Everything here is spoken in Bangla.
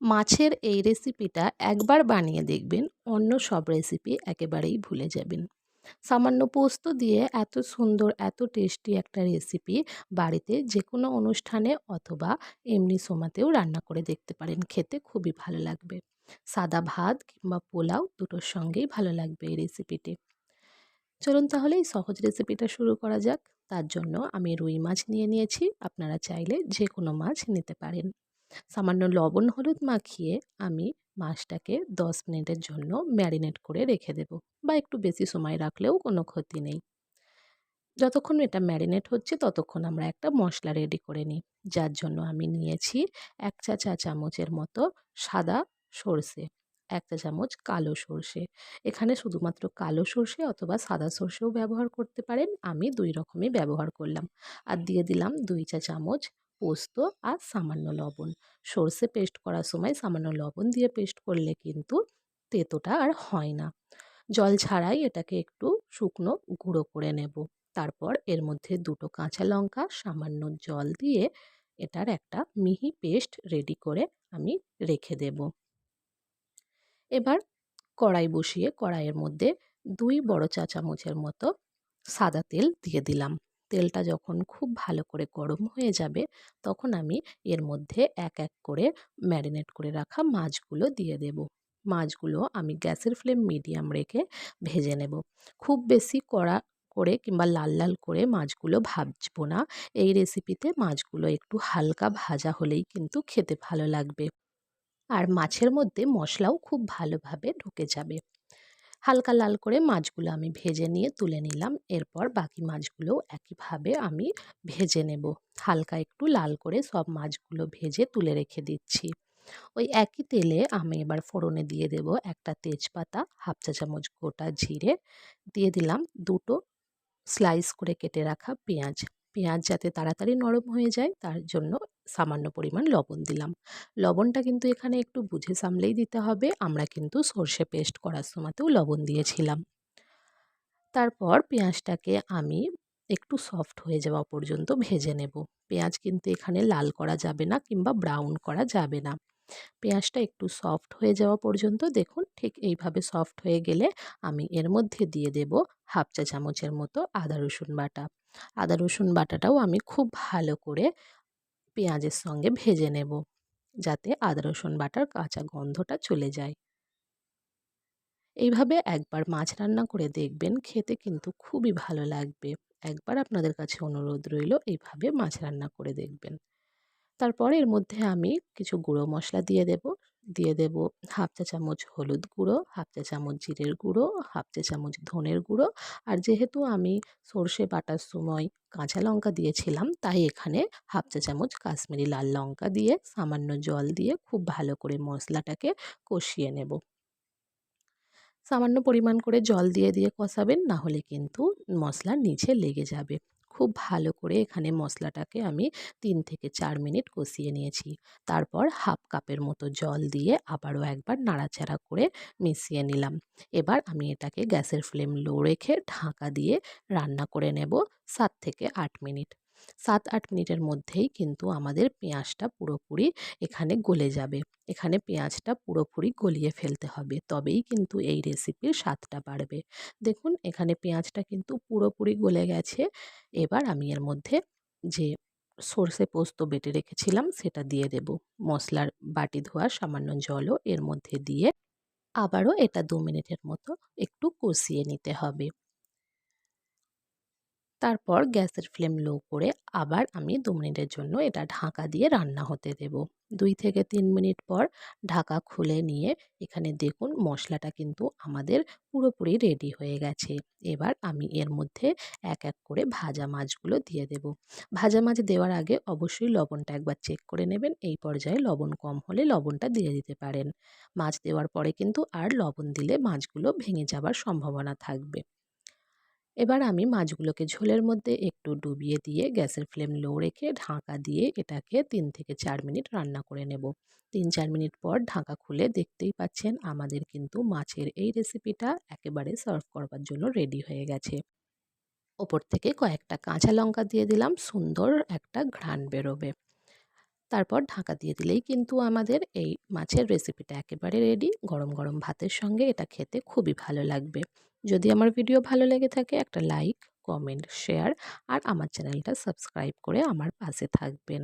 মাছের এই রেসিপিটা একবার বানিয়ে দেখবেন, অন্য সব রেসিপি একেবারেই ভুলে যাবেন। সামান্য পোস্ত দিয়ে এত সুন্দর, এত টেস্টি একটা রেসিপি বাড়িতে যে কোনো অনুষ্ঠানে অথবা এমনি সোমাতেও রান্না করে দেখতে পারেন। খেতে খুবই ভালো লাগবে। সাদা ভাত কিংবা পোলাও দুটোর সঙ্গেই ভালো লাগবে এই রেসিপিটি চলুন তাহলে এই সহজ রেসিপিটা শুরু করা যাক। তার জন্য আমি রুই মাছ নিয়ে নিয়েছি। আপনারা চাইলে যে কোনো মাছ নিতে পারেন। সামান্য লবণ, হলুদ মাখিয়ে আমি মাছটাকে দশ মিনিটের জন্য ম্যারিনেট করে রেখে দেব বা একটু বেশি সময় রাখলেও কোনো ক্ষতি নেই। যতক্ষণ এটা ম্যারিনেট হচ্ছে ততক্ষণ আমরা একটা মশলা রেডি করে নিই, যার জন্য আমি নিয়েছি এক চা চা চামচের মতো সাদা সর্ষে, এক চা চামচ কালো সর্ষে। এখানে শুধুমাত্র কালো সর্ষে অথবা সাদা সর্ষেও ব্যবহার করতে পারেন, আমি দুই রকমই ব্যবহার করলাম। আর দিয়ে দিলাম দুই চা চামচ পোস্ত আর সামান্য লবণ। সর্ষে পেস্ট করার সময় সামান্য লবণ দিয়ে পেস্ট করলে কিন্তু তেতোটা আর হয় না। জল ছাড়াই এটাকে একটু শুকনো গুঁড়ো করে নেব। তারপর এর মধ্যে দুটো কাঁচা লঙ্কা, সামান্য জল দিয়ে এটার একটা মিহি পেস্ট রেডি করে আমি রেখে দেব। এবার কড়াই বসিয়ে কড়াইয়ের মধ্যে দুই বড় চা চামচের মতো সাদা তেল দিয়ে দিলাম। তেলটা যখন খুব ভালো করে গরম হয়ে যাবে, তখন আমি এর মধ্যে এক এক করে ম্যারিনেট করে রাখা মাছগুলো দিয়ে দেব। মাছগুলো আমি গ্যাসের ফ্লেম মিডিয়াম রেখে ভেজে নেব। খুব বেশি কড়া করে কিংবা লাল লাল করে মাছগুলো ভাজবো না। এই রেসিপিতে মাছগুলো একটু হালকা ভাজা হলেই কিন্তু খেতে ভালো লাগবে। আর মাছের মধ্যে মশলাও খুব ভালোভাবে ঢুকে যাবে। হালকা লাল করে মাছগুলো আমি ভেজে নিয়ে তুলে নিলাম। এরপর বাকি মাছগুলোও একইভাবে আমি ভেজে নেব। হালকা একটু লাল করে সব মাছগুলো ভেজে তুলে রেখে দিচ্ছি। ওই একই তেলে আমি এবার ফোড়নে দিয়ে দেব একটা তেজপাতা, হাফ চা চামচ গোটা জিরে। দিয়ে দিলাম দুটো স্লাইস করে কেটে রাখা পেঁয়াজ। পেঁয়াজ যাতে তাড়াতাড়ি নরম হয়ে যায়, তার জন্য সামান্য পরিমাণ লবণ দিলাম। লবণটা কিন্তু এখানে একটু বুঝে সামলেই দিতে হবে। আমরা কিন্তু সর্ষে পেস্ট করার সময়তেও লবণ দিয়েছিলাম। তারপর পেঁয়াজটাকে আমি একটু সফট হয়ে যাওয়া পর্যন্ত ভেজে নেব। পেঁয়াজ কিন্তু এখানে লাল করা যাবে না কিংবা ব্রাউন করা যাবে না। পেঁয়াজটা একটু সফট হয়ে যাওয়া পর্যন্ত দেখুন ঠিক এইভাবে সফট হয়ে গেলে আমি এর মধ্যে দিয়ে দেব হাফ চা চামচের মতো আদা রসুন বাটা। আদা রসুন বাটাটাও আমি খুব ভালো করে পেঁয়াজের সঙ্গে ভেজে নেব, যাতে আদা, রসুন বাটার কাঁচা গন্ধটা চলে যায়। এইভাবে একবার মাছ রান্না করে দেখবেন, খেতে কিন্তু খুবই ভালো লাগবে। একবার আপনাদের কাছে অনুরোধ রইল, এইভাবে মাছ রান্না করে দেখবেন। তারপর এর মধ্যে আমি কিছু গুঁড়ো মশলা দিয়ে দেব দিয়ে দেব হাফ চা চামচ হলুদ গুঁড়ো, হাফ চা চামচ জিরের গুঁড়ো, হাফ চা চামচ ধনের গুঁড়ো। আর যেহেতু আমি সর্ষে বাটার সময় কাঁচা লঙ্কা দিয়েছিলাম, তাই এখানে হাফ চা চামচ কাশ্মীরি লাল লঙ্কা দিয়ে সামান্য জল দিয়ে খুব ভালো করে মশলাটাকে কষিয়ে নেব। সামান্য পরিমাণ করে জল দিয়ে দিয়ে কষাবেন না হলে কিন্তু মশলার নিচে লেগে যাবে। খুব ভালো করে এখানে মশলাটাকে আমি তিন থেকে চার মিনিট কষিয়ে নিয়েছি। তারপর হাফ কাপের মতো জল দিয়ে আবারও একবার নাড়াচাড়া করে মিশিয়ে নিলাম। এবার আমি এটাকে গ্যাসের ফ্লেম লো রেখে ঢাকা দিয়ে রান্না করে নেব সাত থেকে আট মিনিট। সাত আট মিনিটের মধ্যেই কিন্তু আমাদের পেঁয়াজটা পুরোপুরি এখানে গলে যাবে। এখানে পেঁয়াজটা পুরোপুরি গলিয়ে ফেলতে হবে। তবেই কিন্তু এই রেসিপির স্বাদটা বাড়বে। দেখুন, এখানে পেঁয়াজটা কিন্তু পুরোপুরি গলে গেছে। এবার আমি এর মধ্যে যে সর্ষে পোস্ত বেটে রেখেছিলাম, সেটা দিয়ে দেব। মশলার বাটি ধোয়া, সামান্য জলও এর মধ্যে দিয়ে আবারও এটা দু মিনিটের মতো একটু কষিয়ে নিতে হবে। তারপর গ্যাসের ফ্লেম লো করে আবার আমি দু মিনিটের জন্য এটা ঢাকা দিয়ে রান্না হতে দেব। দুই থেকে তিন মিনিট পর ঢাকা খুলে নিয়ে এখানে দেখুন মশলাটা কিন্তু আমাদের পুরোপুরি রেডি হয়ে গেছে। এবার আমি এর মধ্যে এক এক করে ভাজা মাছগুলো দিয়ে দেব। ভাজা মাছ দেওয়ার আগে অবশ্যই লবণটা একবার চেক করে নেবেন। এই পর্যায়ে লবণ কম হলে লবণটা দিয়ে দিতে পারেন। মাছ দেওয়ার পরে কিন্তু আর লবণ দিলে মাছগুলো ভেঙে যাবার সম্ভাবনা থাকবে। এবার আমি মাছগুলোকে ঝোলের মধ্যে একটু ডুবিয়ে দিয়ে গ্যাসের ফ্লেম লো রেখে ঢাকা দিয়ে এটাকে তিন থেকে চার মিনিট রান্না করে নেব। তিন চার মিনিট পর ঢাকা খুলে দেখতেই পাচ্ছেন আমাদের কিন্তু মাছের এই রেসিপিটা একেবারে সার্ভ করবার জন্য রেডি হয়ে গেছে। ওপর থেকে কয়েকটা কাঁচা লঙ্কা দিয়ে দিলাম, সুন্দর একটা ঘ্রাণ বেরোবে। তারপর ঢাকা দিয়ে দিলেই কিন্তু আমাদের এই মাছের রেসিপিটা একেবারে রেডি। গরম গরম ভাতের সঙ্গে এটা খেতে খুবই ভালো লাগবে। যদি আমার ভিডিও ভালো লেগে থাকে, একটা লাইক, কমেন্ট, শেয়ার, আর আমার চ্যানেলটা সাবস্ক্রাইব করে আমার পাশে থাকবেন।